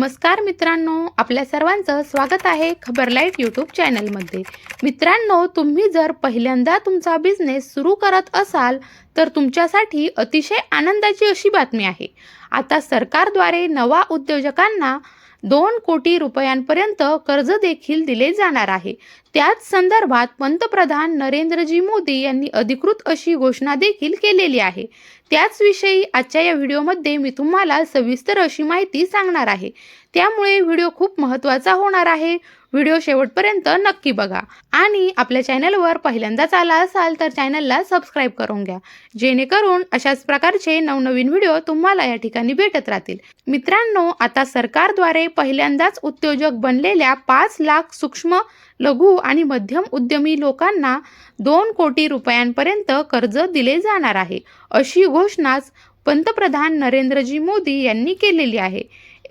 नमस्कार मित्रांनो आपल्या सर्वांचं स्वागत आहे खबरलाईट यूट्यूब चॅनलमध्ये. मित्रांनो तुम्ही जर पहिल्यांदा तुमचा बिझनेस सुरू करत असाल तर तुमच्यासाठी अतिशय आनंदाची अशी बातमी आहे. आता सरकारद्वारे नवा उद्योजकांना दोन कोटी रुपयांपर्यंत कर्ज देखील दिले जाणार आहे. त्याच संदर्भात पंतप्रधान नरेंद्रजी मोदी यांनी अधिकृत अशी घोषणा देखील केलेली आहे. त्याचविषयी आजच्या या व्हिडिओमध्ये मी तुम्हाला सविस्तर अशी माहिती सांगणार आहे. त्यामुळे व्हिडिओ खूप महत्त्वाचा होणार आहे. व्हिडिओ शेवटपर्यंत नक्की बघा. आणि आपल्या चॅनलवर पहिल्यांदाच आला असाल तर चॅनलला सबस्क्राईब करून घ्या. जेणेकरून अशाच प्रकारचे नवनवीन व्हिडिओ तुम्हाला या ठिकाणी भेटत राहतील. मित्रांनो आता सरकारद्वारे पहिल्यांदाच उद्योजक बनलेल्या पाच लाख सूक्ष्म लघु आणि मध्यम उद्यमी लोकांना दोन कोटी रुपयांपर्यंत कर्ज दिले जाणार आहे. अशी घोषणाच पंतप्रधान नरेंद्रजी मोदी यांनी केलेली आहे.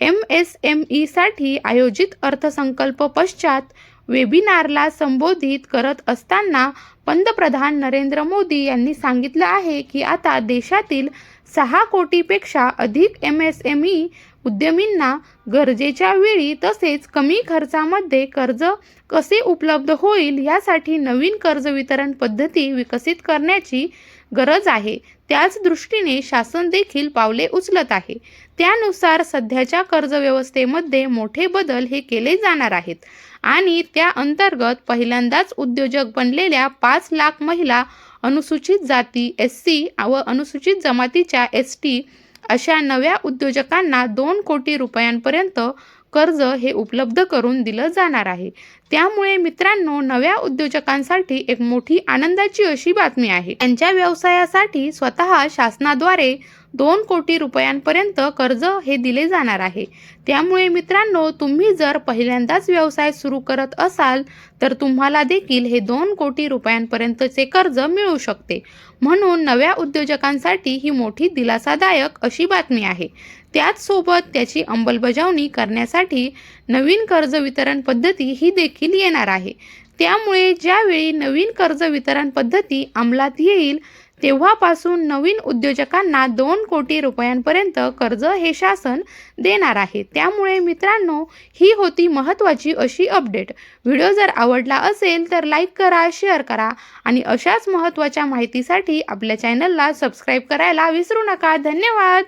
एम एस एम ईसाठी आयोजित अर्थसंकल्प पश्चात वेबिनारला संबोधित करत असताना पंतप्रधान नरेंद्र मोदी यांनी सांगितलं आहे की आता देशातील सहा कोटीपेक्षा अधिक एम एस एम ई उद्यमींना गरजेच्या वेळी तसेच कमी खर्चामध्ये कर्ज कसे उपलब्ध होईल यासाठी नवीन कर्ज वितरण पद्धती विकसित करण्याची गरज आहे. त्याच दृष्टीने शासन देखील पावले उचलत आहे. त्यानुसार सध्याच्या कर्ज व्यवस्थेमध्ये मोठे बदल हे केले जाणार आहेत. आणि त्या अंतर्गत पहिल्यांदाच उद्योजक बनलेल्या पाच लाख महिला अनुसूचित जाती एस सी व अनुसूचित जमातीच्या एस टी अशा नव्या उद्योजकांना दोन कोटी रुपयांपर्यंत कर्ज हे उपलब्ध करून दिलं जाणार आहे. त्यामुळे मित्रांनो नव्या उद्योजकांसाठी एक मोठी आनंदाची अशी बातमी आहे. त्यांच्या व्यवसायासाठी स्वतः शासनाद्वारे दोन कोटी रुपयांपर्यंत कर्ज हे दिले जाणार आहे. त्यामुळे मित्रांनो तुम्ही जर पहिल्यांदाच व्यवसाय सुरू करत असाल तर तुम्हाला देखील हे दोन कोटी रुपयांपर्यंतचे कर्ज मिळू शकते. म्हणून नव्या उद्योजकांसाठी ही मोठी दिलासादायक अशी बातमी आहे. त्याचसोबत त्याची अंमलबजावणी करण्यासाठी नवीन कर्ज वितरण पद्धती ही देखील येणार आहे. त्यामुळे ज्यावेळी नवीन कर्ज वितरण पद्धती अंमलात येईल तेव्हापासून नवीन उद्योजकांना दोन कोटी रुपयांपर्यंत कर्ज हे शासन देणार आहे. त्यामुळे मित्रांनो ही होती महत्त्वाची अशी अपडेट. व्हिडिओ जर आवडला असेल तर लाईक करा शेअर करा आणि अशाच महत्त्वाच्या माहितीसाठी आपल्या चॅनलला सबस्क्राईब करायला विसरू नका. धन्यवाद!